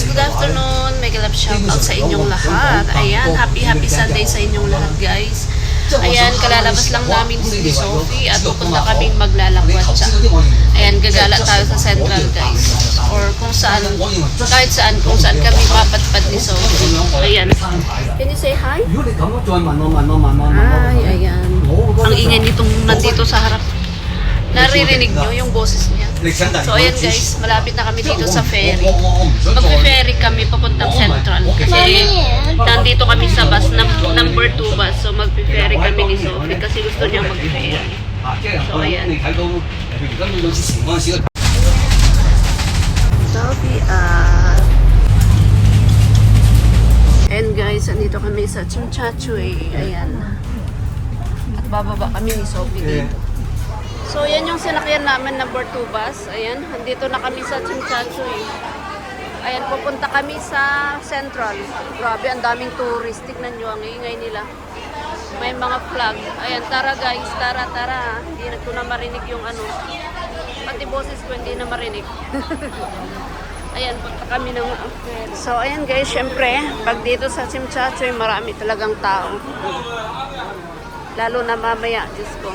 Good afternoon! Mega love shout out sa inyong lahat. Ayan, happy happy Sunday sa inyong lahat guys. Ayan, kalalabas lang namin si Sophie at pupunta kaming maglalakwatsa. Ayan, gagala tayo sa Central guys. Or kung saan, kahit saan, kung saan kami mapatpad ni Sophie. Ayan. Can you say hi? Hi, ayan. Ang ingay nitong nandito sa harap. Naririnig nyo yung boses niya. So ayan guys, malapit na kami dito sa ferry. Magpe-ferry kami papuntang Central. Kasi nandito kami sa bus, number 2 bus. So magpe gusto niya mag-pera. So, ayan. So, PR. Ah, and guys, andito kami sa Chumchachue. Ayan. At bababa kami ni Sophie dito. So, yan yung sinakyan namin number 2 bus. Ayan, andito na kami sa Chumchachue. Ayan, pupunta kami sa Central. Grabe, ang daming tourist. Tignan nyo ang ingay nila. May mga flag. Ayan, tara guys, tara, tara. Hindi na ko na marinig yung ano. Pati boses ko hindi na marinig. ayan, punta kami ng So, ayan guys, syempre, pag dito sa Chimchachoy, marami talagang tao. Lalo na mamaya, Diyos ko.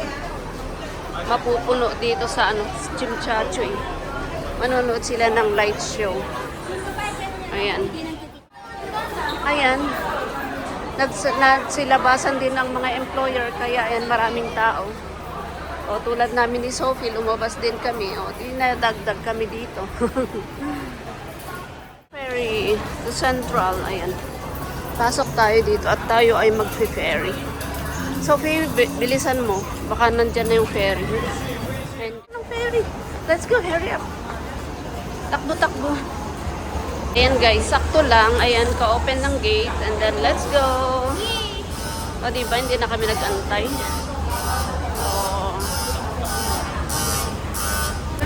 Mapupuno dito sa ano, Chimchachoy. Manonood sila ng light show. Ayan. Ayan. Nags- Nagsilabasan din ng mga employer, kaya ayan, maraming tao. O tulad namin ni Sophie, lumabas din kami. O di nadagdag kami dito. Ferry to Central, ayan. Pasok tayo dito at tayo ay mag-ferry. Sophie, bi- bilisan mo. Baka nandyan na yung ferry. Ang ferry. Let's go, hurry up. Takbo, takbo. Ayan guys, sakto lang. Ayan, ka-open ng gate. And then, let's go. O, diba? Hindi na kami nag-antay.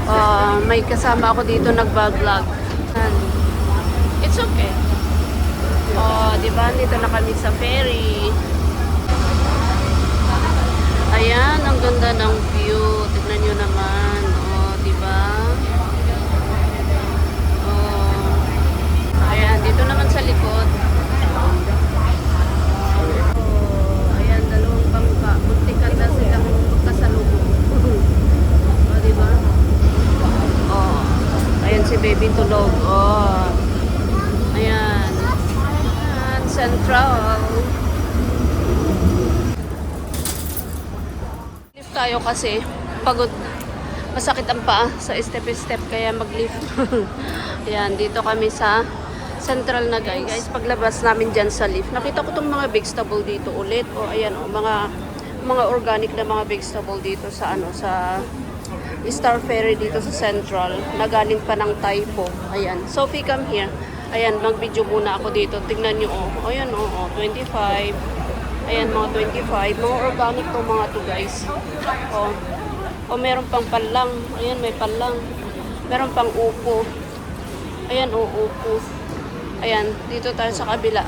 Ah, may kasama ako dito nagba-vlog. It's okay. Oh, di ba? Dito na kami sa ferry. Ayan, ang ganda ng view. Tignan nyo naman. Oh, di ba? Oh. Ayan, dito naman sa likod. Oh, ayan, dalawang bangka. Muntikan na silang magkasalubong. oh, di ba? Oh. Ayan si baby tulog. Oh. Ayan. Ayan, central. Lift tayo kasi pagod. Masakit ang paa sa step-step kaya mag-lift. Ayan, dito kami sa central na guys. Guys, paglabas namin dyan sa lift, nakita ko tong mga vegetable dito ulit. O ayan, o, mga mga organic na mga vegetable dito sa ano sa Star Ferry dito sa Central na galing pa ng Taipo. Ayan. Sophie, come here. Ayan, mag-video muna ako dito. Tingnan nyo, oh. Ayan, oh, oh 25. Ayan, mga 25. Mga organic to mga to, guys. Oh. Oh, meron pang palang. Ayan, may palang. Meron pang upo. Ayan, oh, upo. Ayan, dito tayo sa kabila.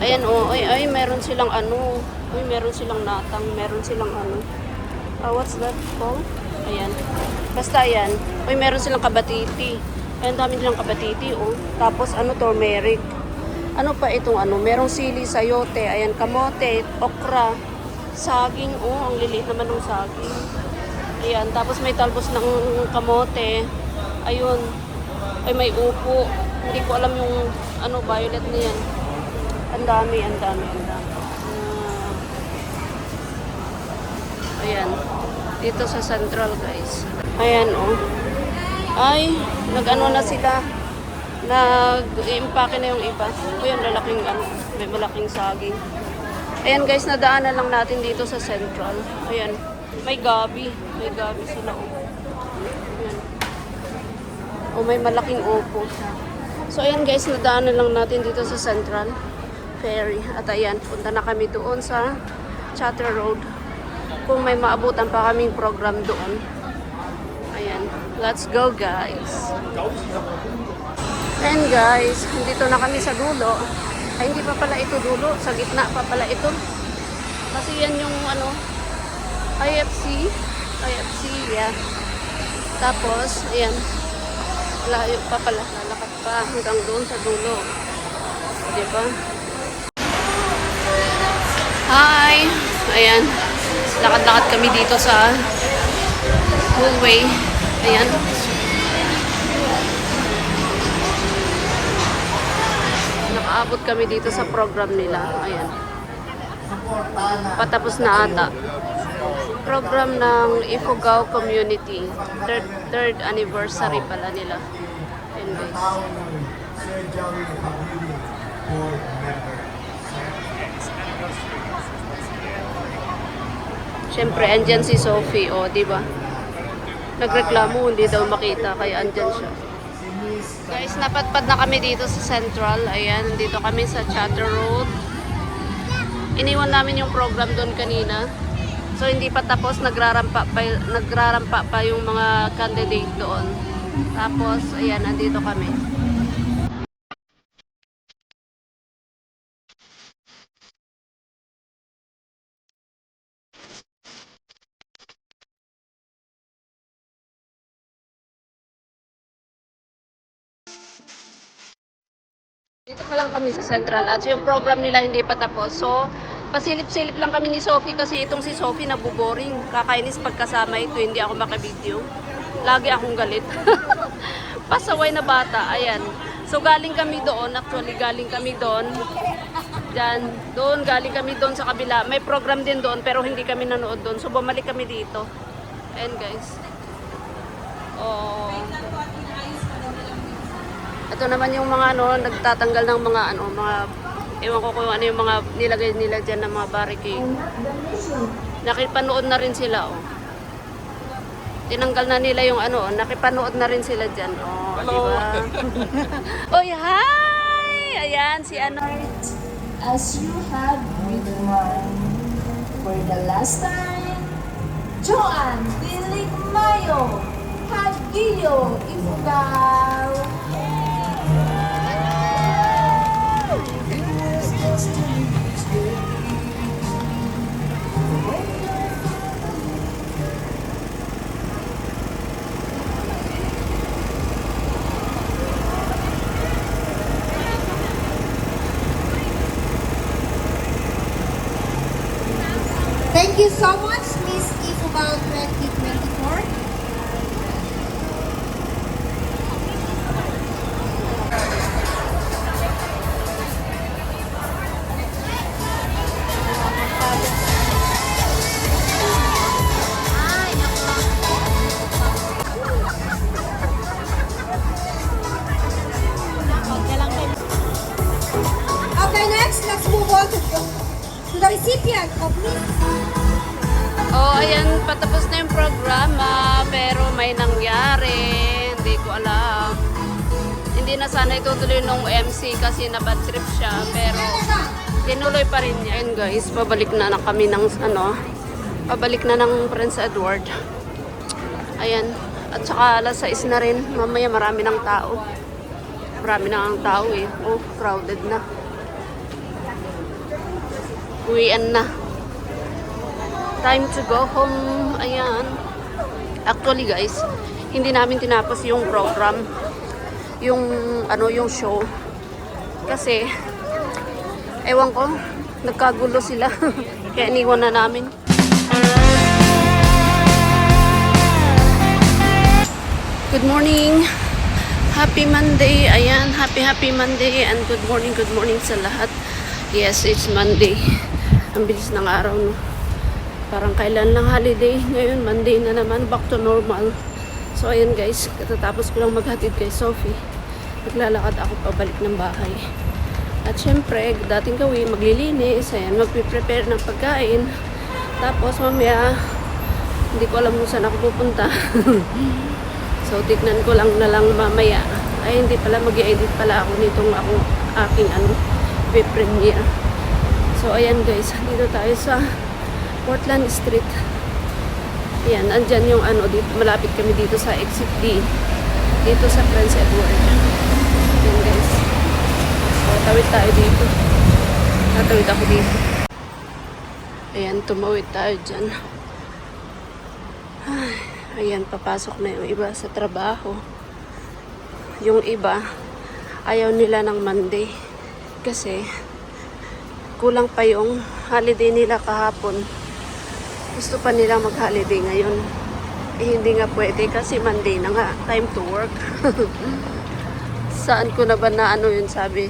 Ayan, oh, ay, ay, meron silang ano. Ay, meron silang natang. Meron silang ano. Ah, what's that called? Ayan. Basta ayan. Uy, meron silang kabatiti. Ayan, dami nilang kabatiti, oh. Tapos, ano, turmeric. Ano pa itong ano? Merong sili, sayote, ayan, kamote, okra, saging, oh, ang liliit naman ng saging. Ayan, tapos may talbos ng kamote. Ayun. Ay, may upo. Hindi ko alam yung, ano, violet na yan. Ang dami, ang dami, ang dami. Ah. Ayan. Dito sa Central, guys. Ayan, oh. Ay, nag-ano na sila. Nag-impake na yung iba. Ayan, lalaking, ano, may malaking saging. Ayan, guys, nadaanan lang natin dito sa Central. Ayan. May gabi. May gabi sila, oh. Ayan. Oh, may malaking upo. So, ayan, guys, nadaanan lang natin dito sa Central Ferry. At ayan, punta na kami doon sa Chatter Road kung may maabutan pa kaming program doon. Ayan. Let's go, guys. And guys, dito na kami sa dulo. Ay, hindi pa pala ito dulo. Sa gitna pa pala ito. Kasi yan yung ano, IFC. IFC, yeah. Tapos, ayan. Layo pa pala. Lalakad pa hanggang doon sa dulo. Di ba? Hi! Ayan. Lakad-lakad kami dito sa hallway. Ayan. Nakaabot kami dito sa program nila. Ayan. Patapos na ata. Program ng Ifugao Community. Third, third anniversary pala nila. Ayan guys. Siyempre, andyan si Sophie, o, di ba? Nagreklamo, hindi daw makita, kaya andyan siya. Guys, napatpad na kami dito sa Central. Ayan, dito kami sa Chatter Road. Iniwan namin yung program doon kanina. So, hindi pa tapos, nagrarampa pa, nagrarampa pa yung mga candidate doon. Tapos, ayan, nandito kami. Lang kami sa Central at yung program nila hindi pa tapos. So, pasilip-silip lang kami ni Sophie kasi itong si Sophie nabuboring. Kakainis pagkasama ito, hindi ako makabideo. Lagi akong galit. Pasaway na bata, ayan. So, galing kami doon, actually galing kami doon. Diyan, doon, galing kami doon sa kabila. May program din doon pero hindi kami nanood doon. So, bumalik kami dito. Ayan guys. Oh. Ito naman yung mga ano, nagtatanggal ng mga ano, mga ewan ko kung ano yung mga nilagay nila diyan ng mga barricade. Nakipanood na rin sila, oh. Tinanggal na nila yung ano, oh, nakipanood na rin sila diyan. Oh, di ba? Oy, hi! Ayan si ano. as you have withdrawn for the last time. Joan Diligmayo, Hadillo Ifugao. Thank you so much, sana itutuloy nung MC kasi nabad trip siya, pero tinuloy pa rin niya. Ayun guys, pabalik na na kami ng ano, pabalik na ng Prince Edward. Ayan, at saka alas 6 na rin. Mamaya marami ng tao. Marami na ang tao eh. Oh, crowded na. Uwian na time to go home. Ayan. Actually guys, hindi namin tinapos yung program. Yung ano yung show. Kasi ewan ko, nagkagulo sila. Kaya iniwan na namin. Good morning. Happy Monday. Ayan, happy happy Monday and good morning, good morning sa lahat. Yes, it's Monday. Ang bilis ng araw, no? Parang kailan lang holiday. Ngayon, Monday na naman. Back to normal. So, ayan guys. Katatapos ko lang maghatid kay Sophie. Maglalakad ako pabalik ng bahay. At syempre, dating gawin, maglilinis. Ayan, magpiprepare ng pagkain. Tapos, mamaya, hindi ko alam kung saan ako pupunta. so, tignan ko lang na lang mamaya. Ay, hindi pala, mag edit pala ako nitong ako, aking ano, premiere. So, ayan guys, dito tayo sa Portland Street. Ayan, andyan yung ano, dito, malapit kami dito sa exit D. Dito sa Prince Edward. Ayan Tawid tayo dito. Tatawid ako dito. Ayan, tumawid tayo dyan. Ay, ayan, papasok na yung iba sa trabaho. Yung iba, ayaw nila ng Monday. Kasi, kulang pa yung holiday nila kahapon. Gusto pa nila mag-holiday ngayon. Eh, hindi nga pwede kasi Monday na nga. Time to work. Saan ko na ba na ano yun sabi?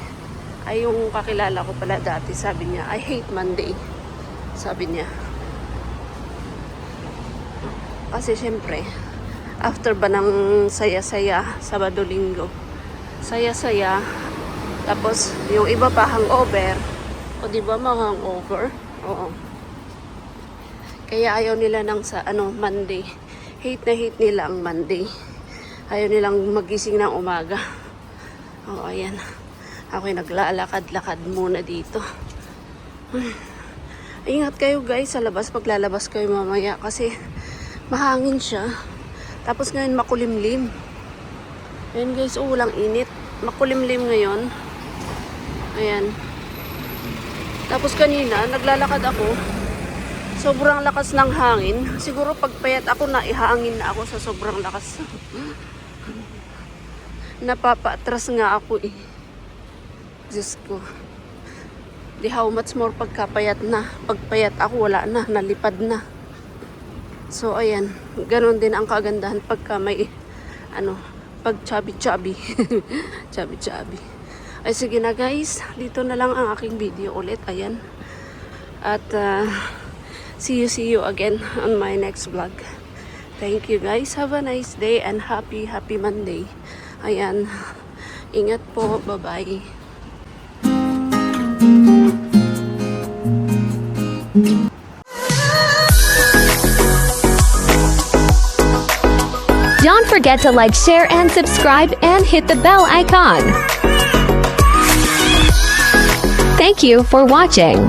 Ay, yung kakilala ko pala dati, sabi niya, I hate Monday. Sabi niya. Kasi syempre, after ba ng saya-saya, Sabado-Linggo, saya-saya, tapos yung iba pa hangover, o di ba mga hangover? Oo. Kaya ayaw nila ng sa ano, Monday. Hate na hate nila ang Monday. Ayaw nilang magising ng umaga. Oo, ayan. Ako'y naglalakad-lakad muna dito. Ingat kayo guys sa labas. Paglalabas kayo mamaya kasi mahangin siya. Tapos ngayon makulimlim. Ayan guys, walang init. Makulimlim ngayon. Ayan. Tapos kanina, naglalakad ako. Sobrang lakas ng hangin. Siguro pagpayat ako na ihangin na ako sa sobrang lakas. Napapatras nga ako eh. Diyos ko. Di how much more pagkapayat na. Pagpayat ako, wala na. Nalipad na. So, ayan. Ganon din ang kagandahan pagka may, ano, pag chubby-chubby. chubby-chubby. Ay, sige na guys. Dito na lang ang aking video ulit. Ayan. At, uh, see you, see you again on my next vlog. Thank you guys. Have a nice day and happy, happy Monday. Ayan. Ingat po. Bye-bye. Don't forget to like, share, and subscribe and hit the bell icon. Thank you for watching.